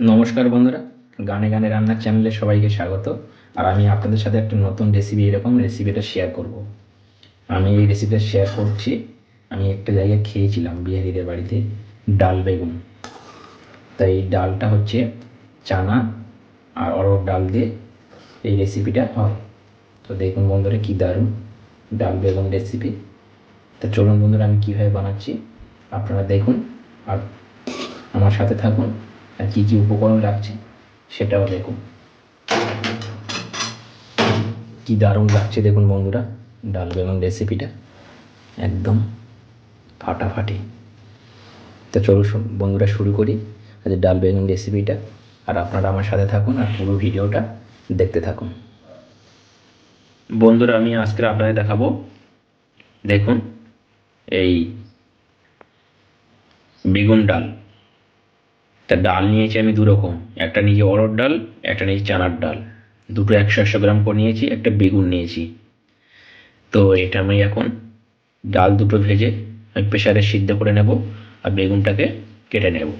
নমস্কার বন্ধুরা, গানে গানে রান্নার চ্যানেলে সবাইকে স্বাগত। আর আমি আপনাদের সাথে একটা নতুন রেসিপি এরকম রেসিপিটা শেয়ার করব। আমি এই রেসিপিটা শেয়ার করছি। আমি একটা জায়গায় খেয়েছিলাম বিহারিদের বাড়িতে, ডাল বেগুন। তাই এই ডালটা হচ্ছে চানা আর অরহর ডাল দিয়ে এই রেসিপিটা হয়। তো দেখুন বন্ধুরা কী দারুণ ডাল বেগুন রেসিপি তো চলুন বন্ধুরা, আমি কীভাবে বানাচ্ছি, আপনারা দেখুন আর আমার সাথে থাকুন। আর কী কী উপকরণ লাগছে সেটাও দেখুন। কি দারুণ লাগছে দেখুন বন্ধুরা, ডাল বেগুন রেসিপিটা একদম ফাটাফাটি। তো চলো বন্ধুরা শুরু করি আজ ডাল বেগুন রেসিপিটা আর আপনারা আমার সাথে থাকুন আর পুরো ভিডিওটা দেখতে থাকুন। বন্ধুরা, আমি আজকে আপনাদের দেখাবো। দেখুন, এই বেগুন ডাল। তা ডাল নিয়েছি আমি দু রকম একটা নিয়েছি অরহর ডাল, একটা নিয়েছি চানার ডাল। দুটো একশো একশো গ্রাম করে নিয়েছি, একটা বেগুন নিয়েছি। তো এটা আমি এখন ডাল দুটো ভেজে আমি প্রেশারে সিদ্ধ করে নেব আর বেগুনটাকে কেটে নেব।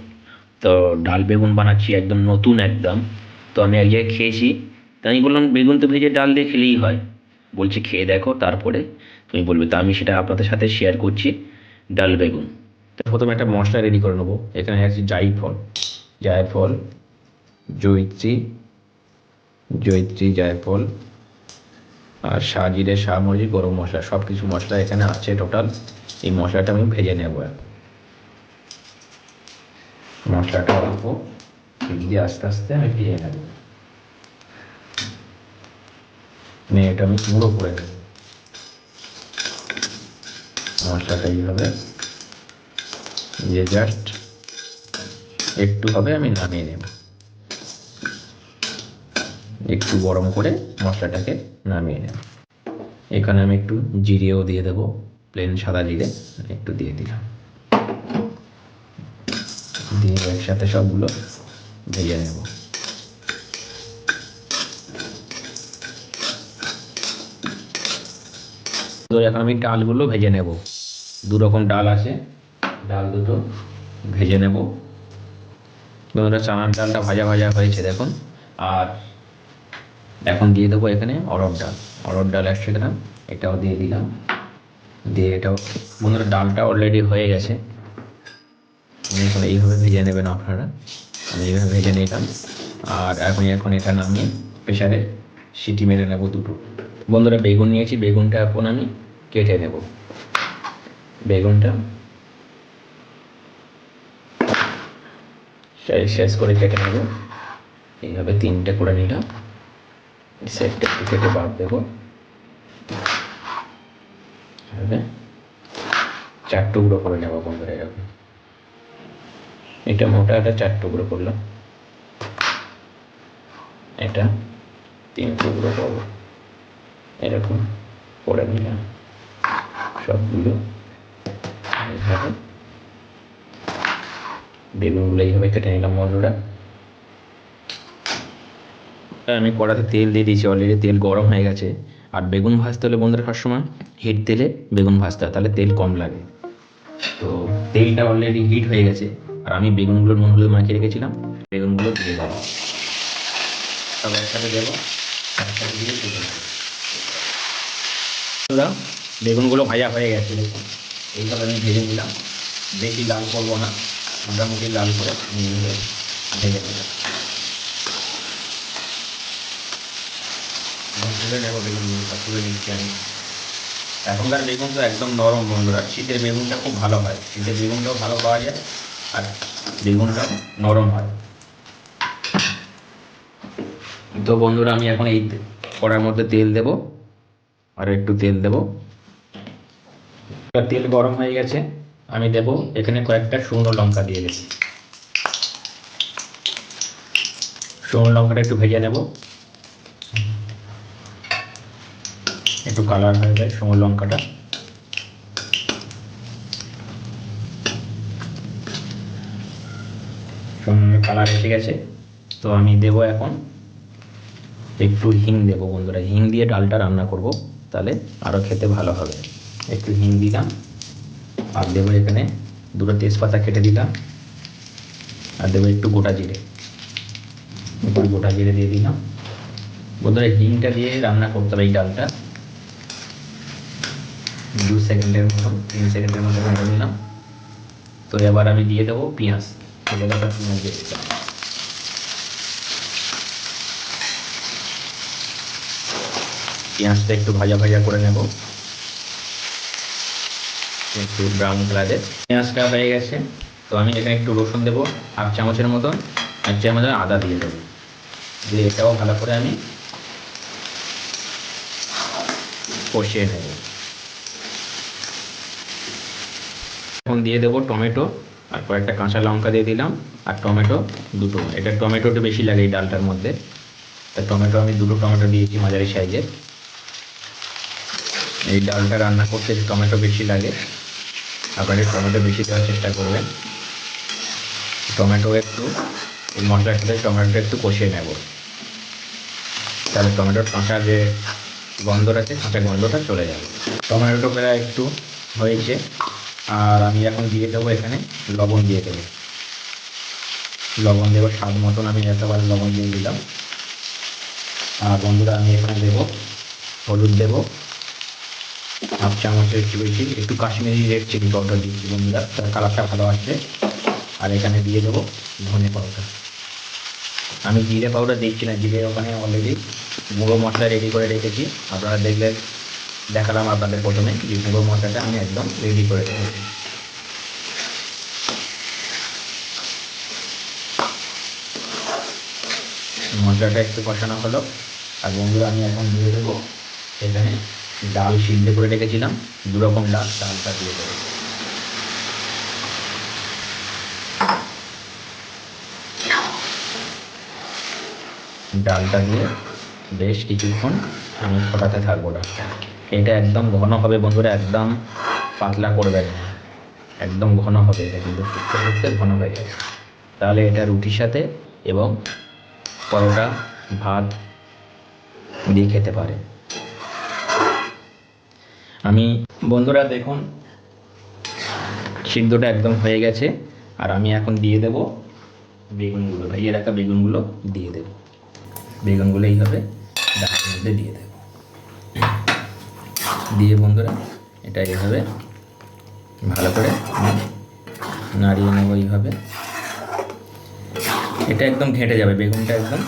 তো ডাল বেগুন বানাচ্ছি একদম নতুন একদম। তো আমি এক জায়গায় খেয়েছি। তো আমি বললাম, বেগুন তো ভেজে ডাল দিয়ে খেলেই হয়। বলছি, খেয়ে দেখো, তারপরে তুমি বলবে। তো আমি সেটা আপনাদের সাথে শেয়ার করছি, ডাল বেগুন। প্রথমে একটা মশলা রেডি করে নেব। এখানে আছে জাইফল জায়ফল জৈত্রী জৈত্রী জায়ফল আর সাজিরে সামরি গরম মশলা সব কিছু মশলা এখানে আছে টোটাল এই মশলাটা আমি ভেজে নেব মশলাটা অল্প। দিয়ে আস্তে আস্তে আমি ভেজে নেব। নিয়ে এটা আমি গুঁড়ো করে নেব। মশলাটা এইভাবে। যে জাস্ট একটু হবে, আমি নামিয়ে নেব। একটু গরম করে মশলাটাকে নামিয়ে নেব। এখানে আমি একটু জিরেও দিয়ে দেব প্লেন সাদা জিরে, একটু দিয়ে দিলাম। দিয়ে একসাথে সবগুলো ভেজে নেব। তো এখন আমি ডালগুলো ভেজে নেব। দু রকম ডাল আছে। ডাল দুটো ভেজে নেব। বন্ধুরা, চানার ডালটা ভাজা ভাজা হয়েছে, দেখুন। আর এখন দিয়ে দেবো এখানে অরহর ডাল। অরহর ডাল একশো গ্রাম, এটাও দিয়ে দিলাম। দিয়ে এটাও, বন্ধুরা, ডালটা অলরেডি হয়ে গেছে। এইভাবে ভেজে নেবেন আপনারা। আমি এইভাবে ভেজে নিলাম। আর এখন এখন এটা নামিয়ে প্রেশারে সিটি মেরে নেব দুটো। বন্ধুরা, বেগুন নিয়েছি, বেগুনটা এখন আমি কেটে নেব। বেগুনটা শেষ করে কেটে নেব। এইভাবে তিনটে করে নিলাম। সেটটা একটু কেটে বাদ দেবো। চার টুকরো করে নেব বন্ধুরা, এরকম। এটা মোটা একটা চার টুকরো করলাম। এটা তিন টুকরো করব। এরকম করে নিলাম সবগুলো। এইভাবে বেগুনগুলো এইভাবে কেটে নিলাম বন্ধুরা আমি কড়াতে তেল দিয়ে দিয়েছি অলরেডি তেল গরম হয়ে গেছে। আর বেগুন ভাজতে হলে বন্ধুরা সবসময় হিট তেলে বেগুন ভাজতে হয়, তাহলে তেল কম লাগে। তো তেলটা অলরেডি হিট হয়ে গেছে, আর আমি বেগুনগুলোর নুন হলুদ মাখিয়ে রেখেছিলাম, বেগুনগুলো দিয়ে দেবো। সব একসাথে দেবো বেগুনগুলো ভাজা হয়ে গেছে, দেখুন। এইভাবে আমি ভেজে নিলাম, বেশি লাল করব না। মোটামুটি লাল করে আমি এইভাবে ভেজে নিলাম তুলে নিচ্ছি আমি। এখনকার বেগুন তো একদম নরম বন্ধুরা, শীতের বেগুনটা খুব ভালো হয়। শীতের বেগুনটাও ভালো পাওয়া যায়, আর বেগুনটাও নরম হয়। তো বন্ধুরা, আমি এখন এই কড়ার মধ্যে তেল দেব, আর একটু তেল দেব। তেল গরম হয়ে গেছে। আমি দেব, এখানে কয়েকটা শুকনো লঙ্কা দিয়ে দিচ্ছি। শুকনো লঙ্কাটা একটু ভেজে নেব। একটু কালার হয়ে যায় শুকনো লঙ্কাটা। কালার এসে গেছে। তো আমি দেব এখন একটু হিং দেবো বন্ধুরা। হিং দিয়ে ডালটা রান্না করব, তাহলে আরও খেতে ভালো হবে। একটু হিং দিলাম। আর দেবো এখানে দুটো তেজপাতা কেটে দিলাম। আর দেবো একটু গোটা জিরে। এবার গোটা জিরে দিয়ে দিলাম। বন্ধুরা, হিংটা দিয়ে রান্না করতে হবে এই ডালটা। দু সেকেন্ডের মতো, তিন সেকেন্ডের মতো ভেজে নিলাম। তো এবার আমি দিয়ে দেবো পেঁয়াজ। একটা পেঁয়াজ দিয়ে দিলাম পেঁয়াজটা একটু ভাজা ভাজা করে নেব। একটু ব্রাউন কালারের পেঁয়াজটা হয়ে গেছে। তো আমি এখানে একটু রসুন দেবো, হাফ চামচের মতন। এক চামচ আদা দিয়ে দেবো। দিয়ে এটাও ভালো করে আমি কষিয়ে নেব। এখন দিয়ে দেবো টমেটো আর কয়েকটা কাঁচা লঙ্কা দিয়ে দিলাম আর টমেটো দুটো। এটা টমেটো টমেটোটা বেশি লাগে এই ডালটার মধ্যে। তা টমেটো আমি দুটো টমেটো দিয়েছি মাঝারি সাইজের। এই ডালটা রান্না করতে টমেটো বেশি লাগে। আপনারা টমেটো বেশি দেওয়ার চেষ্টা করবেন। টমেটো একটু, এই মশলার সাথে টমেটোটা একটু কষিয়ে নেব। তাহলে টমেটোর কাঁচা যে গন্ধটা আছে, কাঁচা গন্ধটা চলে যাবে। টমেটো প্রায় একটু হয়েছে। আর আমি এখন দিয়ে দেবো এখানে লবণ দিয়ে দেবো। লবণ দেবো স্বাদ মতন আমি এতবার লবণ দিয়ে দিলাম। আর বন্ধুরা, আমি এখানে দেবো, হলুদ দেবো। হাফ চামচের একটু বেশি একটু কাশ্মীরি রেড চিলি পাউডার দিয়েছি বন্ধুরা, তার কালারটা ভালো আসবে আর এখানে দিয়ে দেবো ধনে পাউডার আমি জিরে পাউডার দিচ্ছি না, জিরে ওখানে অলরেডি গুঁড়ো মশলা রেডি করে রেখেছি। আপনারা দেখলে দেখালাম আপনাদের প্রথমে, যে গুঁড়ো মশলাটা আমি একদম রেডি করে রেখেছি। মশলাটা একটু কষানো হলো। আর বন্ধুরা আমি এখন দিয়ে দেবো এখানে ডাল সিদ্ধ করে রেখেছিলাম দু রকম ডাল, ডালটা দিয়ে দেবো। ডালটা দিয়ে বেশ কিছুক্ষণ আমি ফোটাতে থাকব ডালটা। এটা একদম ঘন হবে বন্ধুরা, একদম পাতলা করবে না। একদম ঘন হবে এটা কিন্তু, ফুটতে ফুটতে ঘন হয়ে যাবে। তাহলে এটা রুটির সাথে এবং পরোটা, ভাত দিয়ে খেতে পারে আমি, বন্ধুরা দেখুন, সিদ্ধটা একদম হয়ে গেছে, আর আমি এখন দিয়ে দেব বেগুনগুলো ভেজে রাখা বেগুনগুলো দিয়ে দেব। বেগুনগুলো এইভাবে ডালের মধ্যে দিয়ে দেব। দিয়ে বন্ধুরা, এটা এইভাবে ভালো করে নাড়িয়ে নেব এইভাবে। এটা একদম ঘেঁটে যাবে, বেগুনটা একদম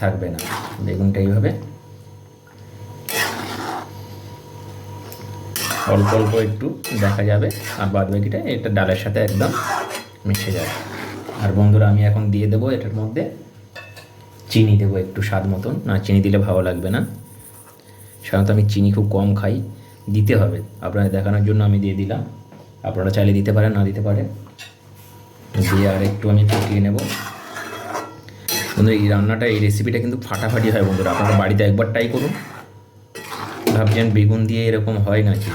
থাকবে না। বেগুনটা এইভাবে অল্প অল্প একটু দেখা যাবে। আর বাদ বাকিটা এটা ডালের সাথে একদম মিশে যাবে। আর বন্ধুরা, আমি এখন দিয়ে দেবো এটার মধ্যে চিনি দেবো একটু স্বাদ মতন। না, চিনি দিলে ভালো লাগবে না। সাধারণত আমি চিনি খুব কম খাই। দিতে হবে। আপনাদের দেখানোর জন্য আমি দিয়ে দিলাম। আপনারা চাইলে দিতে পারেন, না দিতে পারেন। দিয়ে আর একটু আমি ফুটিয়ে নেব। বন্ধুরা, এই রান্নাটা, এই রেসিপিটা কিন্তু ফাটাফাটি হয় বন্ধুরা। আপনারা বাড়িতে একবার ট্রাই করুন। ভাবছেন বেগুন দিয়ে এরকম হয় নাকি?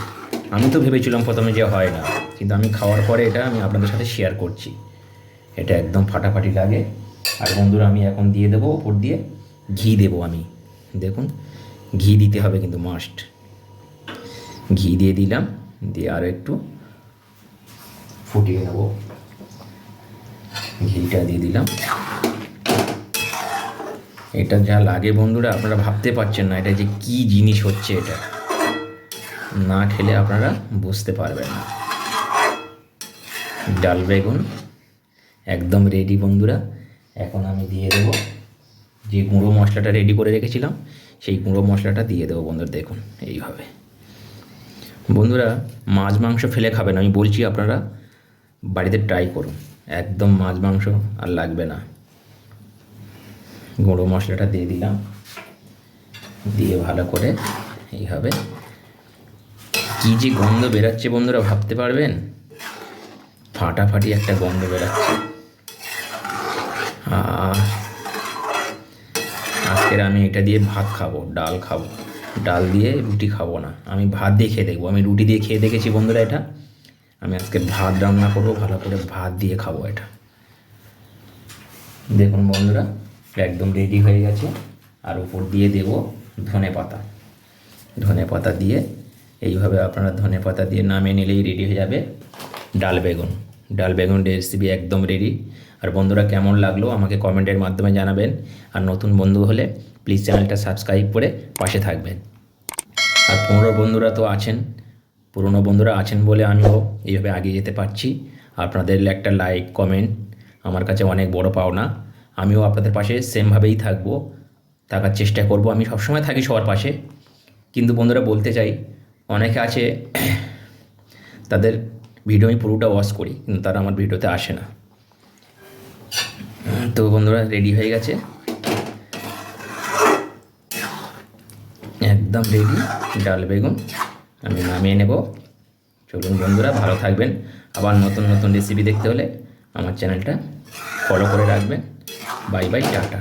আমি তো ভেবেছিলাম প্রথমে যে হয় না, কিন্তু আমি খাওয়ার পরে এটা আমি আপনাদের সাথে শেয়ার করছি। এটা একদম ফাটাফাটি লাগে। আর বন্ধুরা, আমি এখন দিয়ে দেবো ওপর দিয়ে। ঘি দেবো আমি। দেখুন, ঘি দিতে হবে কিন্তু মাস্ট ঘি দিয়ে দিলাম, দিয়ে আরও একটু ফুটিয়ে নেব। ঘিটা দিয়ে দিলাম। এটা যা লাগে বন্ধুরা, আপনারা ভাবতে পারছেন না এটা যে কি জিনিস হচ্ছে এটা। না খেলে আপনারা বুঝতে পারবেন না। ডাল বেগুন, একদম রেডি বন্ধুরা। এখন আমি দিয়ে দেবো যে গুঁড়ো মশলাটা রেডি করে রেখেছিলাম, সেই গুঁড়ো মশলাটা দিয়ে দেবো বন্ধুরা, দেখুন এইভাবে। বন্ধুরা, মাছ মাংস ফেলে খাবেন, আমি বলছি আপনারা বাড়িতে ট্রাই করুন। একদম মাছ মাংস আর লাগবে না। গুঁড়ো মশলাটা দিয়ে দিলাম। দিয়ে ভালো করে এইভাবে কী যে গন্ধ বেরাচ্ছে বন্ধুরা, ভাবতে পারবেন? ফাটাফাটি একটা গন্ধ বেরাচ্ছে। আজকের আমি এটা দিয়ে ভাত খাব, ডাল খাব। ডাল দিয়ে রুটি খাব না। আমি ভাত দিয়ে খেয়ে দেখব। আমি রুটি দিয়ে খেয়ে দেখেছি বন্ধুরা এটা। আমি আজকে ভাত রান্না করব, ভালো করে ভাত দিয়ে খাব এটা। দেখুন বন্ধুরা, একদম রেডি হয়ে গেছে। আর উপর দিয়ে দেব ধনে পাতা। ধনে পাতা দিয়ে এইভাবে আপনারা ধনে পাতা দিয়ে নামিয়ে নিলেই রেডি হয়ে যাবে ডাল বেগুন। ডাল বেগুন রেসিপি একদম রেডি আর বন্ধুরা, কেমন লাগল আমাকে কমেন্টের মাধ্যমে জানাবেন। আর নতুন বন্ধু হলে প্লিজ চ্যানেলটা সাবস্ক্রাইব করে পাশে থাকবেন। আর পুরনো বন্ধুরা তো আছেন, পুরনো বন্ধুরা আছেন বলে আমিও এইভাবে এগিয়ে যেতে পারছি। আপনাদের একটা লাইক কমেন্ট আমার কাছে অনেক বড় পাওনা। আমিও আপনাদের পাশে সেমভাবেই থাকব, থাকার চেষ্টা করব। আমি সবসময় থাকি সবার পাশে। কিন্তু বন্ধুরা, বলতে চাই অনেকে আছে, তাদের ভিডিও আমি পুরোটা ওয়াচ করি, কিন্তু তারা আমার ভিডিওতে আসে না। তো বন্ধুরা রেডি হয়ে গেছে? একদম রেডি ডাল বেগুন আমি নামিয়ে নেব। চলুন বন্ধুরা, ভালো থাকবেন। আবার নতুন নতুন রেসিপি দেখতে হলে আমার চ্যানেলটা ফলো করে রাখবেন। Bye bye tata.